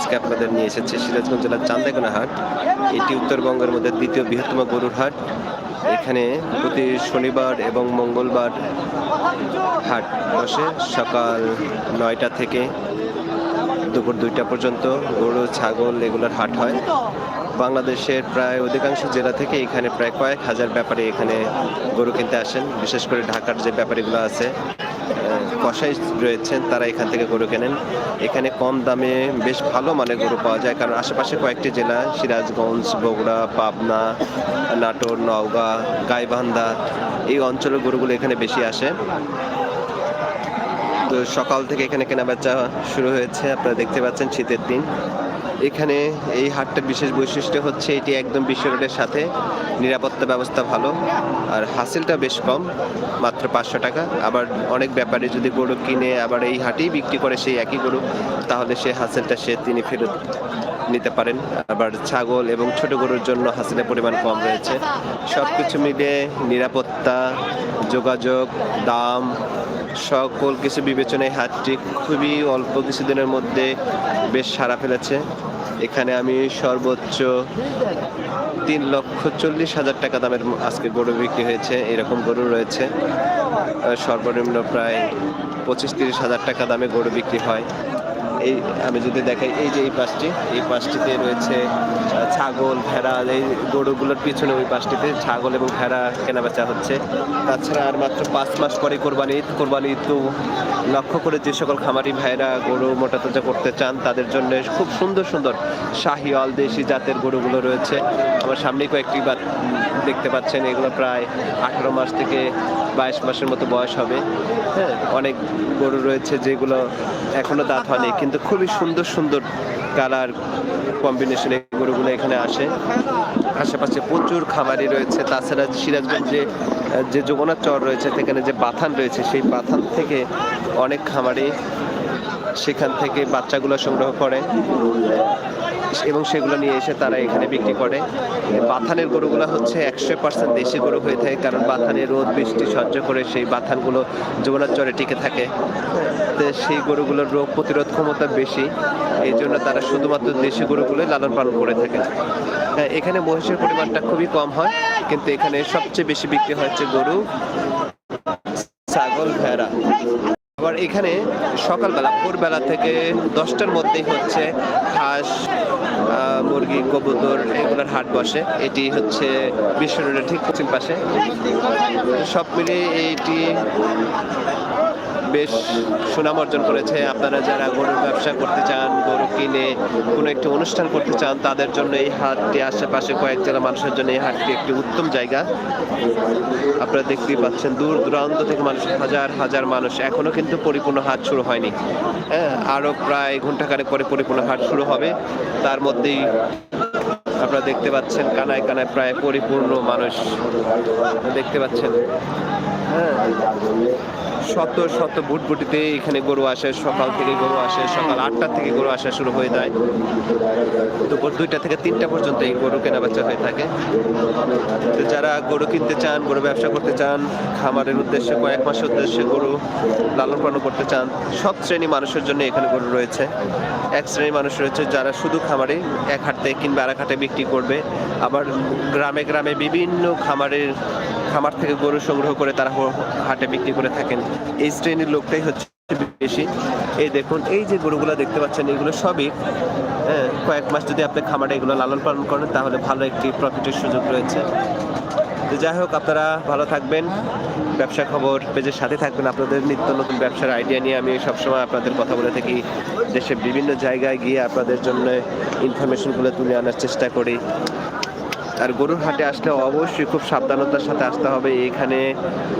আজকে আপনাদের নিয়ে এসেছে সিরাজগঞ্জ জেলার চান্দাকোনা হাট এটি উত্তরবঙ্গের মধ্যে দ্বিতীয় বৃহত্তম গরুর হাট। এখানে প্রতি শনিবার এবং মঙ্গলবার হাট বসে। সকাল নয়টা থেকে দুপুর দুইটা পর্যন্ত গরু, ছাগল এগুলোর হাট হয়। বাংলাদেশের প্রায় অধিকাংশ জেলা থেকে এখানে প্রায় কয়েক হাজার ব্যাপারী এখানে গরু কিনতে আসেন। বিশেষ করে ঢাকার যে ব্যাপারীগুলো আছে কসাই রয়েছেন, তারা এখান থেকে গরু কেনেন। এখানে কম দামে বেশ ভালো মানের গরু পাওয়া যায়, কারণ আশেপাশে কয়েকটি জেলা, সিরাজগঞ্জ, বগুড়া, পাবনা, নাটোর, নওগাঁ, গাইবান্ধা, এই অঞ্চলের গরুগুলো এখানে বেশি আসে। তো সকাল থেকে এখানে কেনাবেচা শুরু হয়েছে, আপনারা দেখতে পাচ্ছেন শীতের দিন। এখানে এই হাটটার বিশেষ বৈশিষ্ট্য হচ্ছে এটি একদম বিশ্ব রোডের সাথে। নিরাপত্তা ব্যবস্থা ভালো, আর হাসিলটা বেশ কম, মাত্র পাঁচশো টাকা। আবার অনেক ব্যাপারে যদি গরু কিনে আবার এই হাটেই বিক্রি করে সেই একই গরু, তাহলে সেই হাসিলটা সে তিনি ফেরত নিতে পারেন। আবার ছাগল এবং ছোট গরুর জন্য হাসিলের পরিমাণ কম রয়েছে। সব কিছু মিলিয়ে নিরাপত্তা, যোগাযোগ, দাম, সকল কিছু বিবেচনায় হাটটি খুবই অল্প কিছুদিনের মধ্যে বেশ সারা ফেলেছে। এখানে আমি সর্বোচ্চ তিন লক্ষ চল্লিশ হাজার টাকা দামের আজকে গরু বিক্রি হয়েছে, এরকম গরু রয়েছে। সর্বনিম্ন প্রায় পঁচিশ তিরিশ হাজার টাকা দামে গরু বিক্রি হয়। এই আমি যদি দেখাই এই যে এই পাশটি এই পাশটিতে রয়েছে ছাগল ভেড়া এই গরুগুলোর পিছনে ওই পাশটিতে ছাগল এবং ভেড়া কেনাবেচা হচ্ছে। তাছাড়া আর মাত্র পাঁচ মাস পরে কোরবানি ঈদ কোরবানি ঈদ তো লক্ষ্য করে যে সকল খামারি ভাইরা গরু মোটা তাজা করতে চান তাদের জন্য খুব সুন্দর সুন্দর শাহিওয়াল দেশি জাতের গরুগুলো রয়েছে। আমার সামনে কয়েকটি বা দেখতে পাচ্ছেন এগুলো প্রায় আঠারো মাস থেকে বাইশ মাসের মতো বয়স হবে। হ্যাঁ অনেক গরু রয়েছে যেগুলো এখনও দাঁত হয়নি কিন্তু খুবই সুন্দর সুন্দর কালার কম্বিনেশনে গরুগুলো এখানে আসে। আশেপাশে প্রচুর খামারি রয়েছে। তাছাড়া সিরাজগঞ্জে যে যমুনার চর রয়েছে, সেখানে যে বাথান রয়েছে, সেই বাথান থেকে অনেক খামারি সেখান থেকে বাচ্চাগুলো সংগ্রহ করে। এবং সেগুলো নিয়ে এসে তারা এখানে বিক্রি করে। বাথানের গরুগুলো হচ্ছে একশো পার্সেন্ট দেশি গরু হয়ে থাকে, কারণ বাথানে রোদ, বৃষ্টি সহ্য করে সেই বাথানগুলো যমুনার চরে টিকে থাকে। সেই গরুগুলোর রোগ প্রতিরোধ ক্ষমতা বেশি, এই জন্য তারা শুধুমাত্র দেশি গরুগুলোই লালন পালন করে থাকে। এখানে মহিষের পরিমাণটা খুবই কম হয়, কিন্তু এখানে সবচেয়ে বেশি বিক্রি হচ্ছে গরু, ছাগল, ভেড়া। আবার এখানে সকালবেলা, ভোরবেলা থেকে দশটার মধ্যেই হচ্ছে হাঁস মুরগি কবুতর, এগুলোর হাট বসে। এটি হচ্ছে বিশ্ব রোডের ঠিক পশ্চিম পাশে। সব মিলিয়ে এইটি বেশ সুনাম অর্জন করেছে। আপনারা যারা গরুর ব্যবসা করতে চান, গরু কিনে কোনো একটি অনুষ্ঠান করতে চান, তাদের জন্য এই হাটটি, আশেপাশে কয়েক জেলা মানুষের জন্য এই হাটটি একটি উত্তম জায়গা। আপনারা দেখতেই পাচ্ছেন, দূর দূরান্ত থেকে মানুষ, হাজার হাজার মানুষ এখনও কিন্তু পরিপূর্ণ হাট শুরু হয়নি। হ্যাঁ আরও প্রায় ঘন্টাখানেক পরে পরিপূর্ণ হাট শুরু হবে। তার মধ্যেই আপনারা দেখতে পাচ্ছেন, কানায় কানায় প্রায় পরিপূর্ণ মানুষ দেখতে পাচ্ছেন। হ্যাঁ শত শত বুটবুটিতে এখানে গরু আসে, সকাল থেকে গরু আসে, সকাল আটটা থেকে গরু আসা শুরু হয়ে যায়। দুপুর দুইটা থেকে তিনটা পর্যন্ত এই গরু কেনা বেচা হয়ে থাকে। তো যারা গরু কিনতে চান, গরু ব্যবসা করতে চান, খামারের উদ্দেশ্যে, কয়েক মাসের উদ্দেশ্যে গরু লালন পালন করতে চান, সব শ্রেণি মানুষের জন্য এখানে গরু রয়েছে। এক শ্রেণির মানুষ রয়েছে যারা শুধু খামারে, এক হাট থেকে কিনবে আর হাটে বিক্রি করবে। আবার গ্রামে গ্রামে বিভিন্ন খামারের, খামার থেকে গরু সংগ্রহ করে তারা হাটে বিক্রি করে থাকেন। এই শ্রেণির লোকটাই হচ্ছে বেশি। এই দেখুন, এই যে গরুগুলো দেখতে পাচ্ছেন, এগুলো সবই হ্যাঁ কয়েক মাস যদি আপনি খামারে এগুলো লালন পালন করেন, তাহলে ভালো একটি প্রফিটের সুযোগ রয়েছে। তো যাই হোক, আপনারা ভালো থাকবেন। ব্যবসা খবর পেজের সাথে থাকবেন আপনাদের নিত্য নতুন ব্যবসার আইডিয়া নিয়ে। আমি সবসময় আপনাদের কথা বলে থাকি, দেশের বিভিন্ন জায়গায় গিয়ে আপনাদের জন্য ইনফরমেশনগুলো তুলে আনার চেষ্টা করি। আর গরুর হাটে আসলে অবশ্যই খুব সাবধানতার সাথে আসতে হবে। এখানে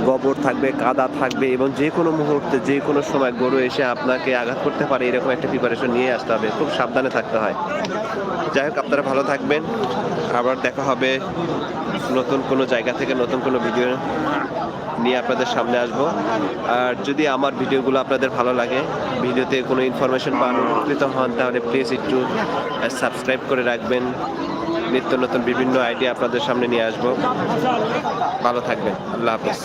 গোবর থাকবে, কাদা থাকবে এবং যে কোনো মুহূর্তে, যে কোনো সময় গরু এসে আপনাকে আঘাত করতে পারে, এরকম একটা প্রিপারেশন নিয়ে আসতে হবে। খুব সাবধানে থাকতে হয়। যাই হোক, আপনারা ভালো থাকবেন। আবার দেখা হবে নতুন কোনো জায়গা থেকে নতুন কোনো ভিডিও নিয়ে আপনাদের সামনে আসব। আর যদি আমার ভিডিওগুলো আপনাদের ভালো লাগে ভিডিওতে কোনো ইনফরমেশন পান, উপকৃত হন, তাহলে প্লিজ একটু সাবস্ক্রাইব করে রাখবেন। নিত্য নতুন বিভিন্ন আইডিয়া আপনাদের সামনে নিয়ে আসব। ভালো থাকবেন। আল্লাহ হাফেজ।